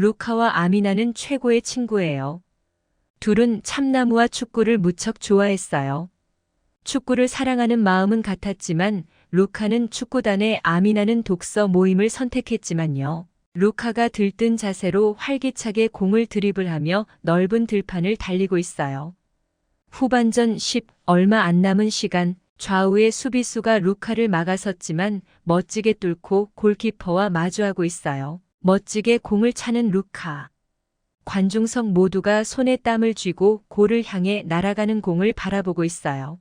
루카와 아미나는 최고의 친구예요. 둘은 참나무와 축구를 무척 좋아했어요. 축구를 사랑하는 마음은 같았지만 루카는 축구단에 아미나는 독서 모임을 선택했지만요. 루카가 들뜬 자세로 활기차게 공을 드리블하며 넓은 들판을 달리고 있어요. 후반전 10 얼마 안 남은 시간 좌우의 수비수가 루카를 막아섰지만 멋지게 뚫고 골키퍼와 마주하고 있어요. 멋지게 공을 차는 루카. 관중석 모두가 손에 땀을 쥐고 골을 향해 날아가는 공을 바라보고 있어요.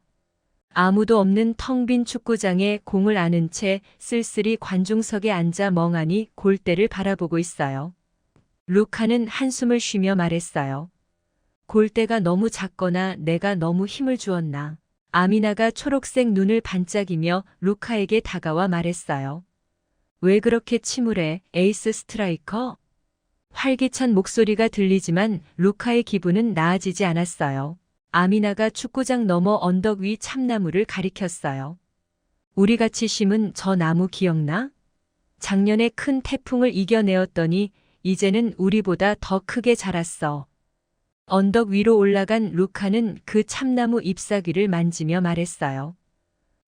아무도 없는 텅 빈 축구장에 공을 안은 채 쓸쓸히 관중석에 앉아 멍하니 골대를 바라보고 있어요. 루카는 한숨을 쉬며 말했어요. 골대가 너무 작거나 내가 너무 힘을 주었나. 아미나가 초록색 눈을 반짝이며 루카에게 다가와 말했어요. 왜 그렇게 침울해, 에이스 스트라이커? 활기찬 목소리가 들리지만 루카의 기분은 나아지지 않았어요. 아미나가 축구장 너머 언덕 위 참나무를 가리켰어요. 우리 같이 심은 저 나무 기억나? 작년에 큰 태풍을 이겨내었더니 이제는 우리보다 더 크게 자랐어. 언덕 위로 올라간 루카는 그 참나무 잎사귀를 만지며 말했어요.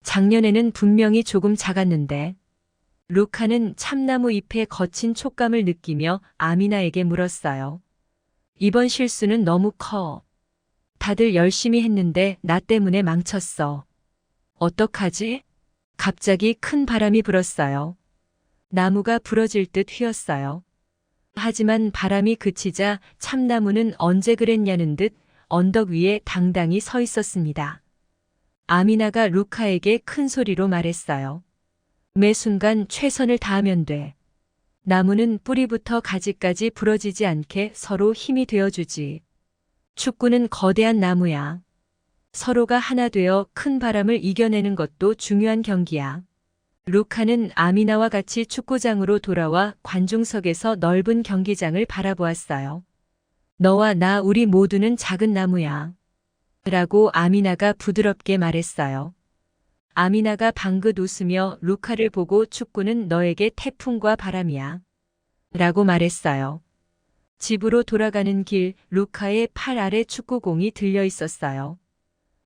작년에는 분명히 조금 작았는데. 루카는 참나무 잎의 거친 촉감을 느끼며 아미나에게 물었어요. 이번 실수는 너무 커. 다들 열심히 했는데 나 때문에 망쳤어. 어떡하지? 갑자기 큰 바람이 불었어요. 나무가 부러질 듯 휘었어요. 하지만 바람이 그치자 참나무는 언제 그랬냐는 듯 언덕 위에 당당히 서 있었습니다. 아미나가 루카에게 큰 소리로 말했어요. 매 순간 최선을 다하면 돼. 나무는 뿌리부터 가지까지 부러지지 않게 서로 힘이 되어주지. 축구는 거대한 나무야. 서로가 하나 되어 큰 바람을 이겨내는 것도 중요한 경기야. 루카는 아미나와 같이 축구장으로 돌아와 관중석에서 넓은 경기장을 바라보았어요. 너와 나 우리 모두는 작은 나무야. 라고 아미나가 부드럽게 말했어요. 아미나가 방긋 웃으며 루카를 보고 축구는 너에게 태풍과 바람이야. 라고 말했어요. 집으로 돌아가는 길 루카의 팔 아래 축구공이 들려 있었어요.